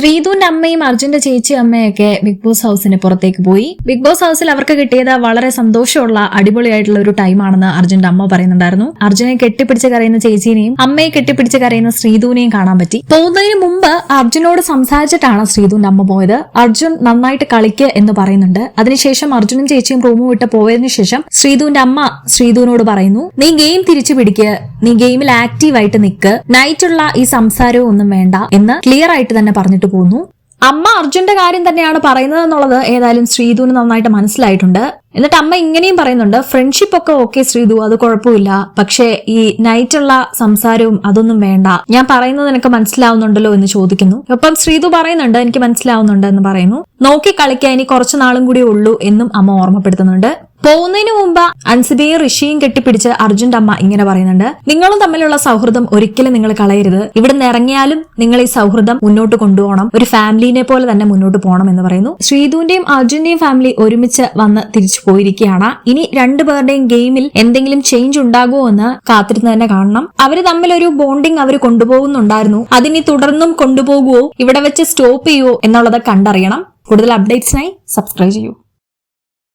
ശ്രീധുവിന്റെ അമ്മയും അർജുന്റെ ചേച്ചി അമ്മയൊക്കെ ബിഗ് ബോസ് ഹൗസിന് പുറത്തേക്ക് പോയി. ബിഗ് ബോസ് ഹൗസിൽ അവർക്ക് കിട്ടിയത് വളരെ സന്തോഷമുള്ള അടിപൊളിയായിട്ടുള്ള ഒരു ടൈമാണെന്ന് അർജുന്റെ അമ്മ പറയുന്നുണ്ടായിരുന്നു. അർജുനെ കെട്ടിപ്പിടിച്ച് കരയുന്ന ചേച്ചിനെയും അമ്മയെ കെട്ടിപ്പിടിച്ച് കരയുന്ന ശ്രീധുവിനെയും കാണാൻ പറ്റി. പോകുന്നതിന് മുമ്പ് അർജുനോട് സംസാരിച്ചിട്ടാണ് ശ്രീധുവിന്റെ അമ്മ പോയത്. അർജുൻ നന്നായിട്ട് കളിക്ക് എന്ന് പറയുന്നുണ്ട്. അതിനുശേഷം അർജുനും ചേച്ചിയും റൂമും വിട്ട് പോയതിനു ശേഷം ശ്രീധുവിന്റെ അമ്മ ശ്രീധുവിനോട് പറയുന്നു നീ ഗെയിം തിരിച്ചു പിടിക്ക്. നീ ഗെയിമിൽ ആക്റ്റീവ് ആയിട്ട് നിൽക്ക് നൈറ്റുള്ള ഈ സംസാരവും ഒന്നും വേണ്ട എന്ന് ക്ലിയർ ആയിട്ട് തന്നെ പറഞ്ഞിട്ട് പോന്നു അമ്മ അർജുന്റെ കാര്യം തന്നെയാണ് പറയുന്നത് എന്നുള്ളത് ഏതായാലും ശ്രീധുവിന് നന്നായിട്ട് മനസ്സിലായിട്ടുണ്ട്. എന്നിട്ട് അമ്മ ഇങ്ങനെയും പറയുന്നുണ്ട് ഫ്രണ്ട്ഷിപ്പ് ഒക്കെ ഓക്കെ ശ്രീധു അത് കുഴപ്പമില്ല. പക്ഷേ ഈ നൈറ്റുള്ള സംസാരവും അതൊന്നും വേണ്ട. ഞാൻ പറയുന്നത് നിനക്ക് മനസ്സിലാവുന്നുണ്ടല്ലോ എന്ന് ചോദിക്കുന്നു. ഒപ്പം ശ്രീധു പറയുന്നുണ്ട് എനിക്ക് മനസ്സിലാവുന്നുണ്ട് എന്ന് പറയുന്നു. നോക്കി കളിക്കാൻ ഇനി കുറച്ചു നാളും കൂടി ഉള്ളൂ എന്നും അമ്മ ഓർമ്മപ്പെടുത്തുന്നുണ്ട്. പോകുന്നതിന് മുമ്പ് അൻസിബയും ഋഷിയും കെട്ടിപ്പിടിച്ച് അർജുന്റെ അമ്മ ഇങ്ങനെ പറയുന്നുണ്ട്. നിങ്ങളും തമ്മിലുള്ള സൗഹൃദം ഒരിക്കലും നിങ്ങൾ കളയരുത്. ഇവിടെ നിന്ന് ഇറങ്ങിയാലും നിങ്ങൾ ഈ സൗഹൃദം മുന്നോട്ട് കൊണ്ടുപോകണം. ഒരു ഫാമിലിനെ പോലെ തന്നെ മുന്നോട്ട് പോകണം എന്ന് പറയുന്നു. ശ്രീധുവിന്റെയും അർജുന്റെയും ഫാമിലി ഒരുമിച്ച് വന്ന് തിരിച്ചു പോയിരിക്കുകയാണ്. ഇനി രണ്ടുപേരുടെയും ഗെയിമിൽ എന്തെങ്കിലും ചേഞ്ച് ഉണ്ടാകുമോ എന്ന് കാത്തിരുന്ന് തന്നെ കാണണം. അവർ തമ്മിൽ ഒരു ബോണ്ടിങ് അവർ കൊണ്ടുപോകുന്നുണ്ടായിരുന്നു. അതിനി തുടർന്നും കൊണ്ടുപോകുമോ ഇവിടെ വെച്ച് സ്റ്റോപ്പ് ചെയ്യുമോ എന്നുള്ളത് കണ്ടറിയണം. കൂടുതൽ അപ്ഡേറ്റ്സിനായി സബ്സ്ക്രൈബ് ചെയ്യൂ.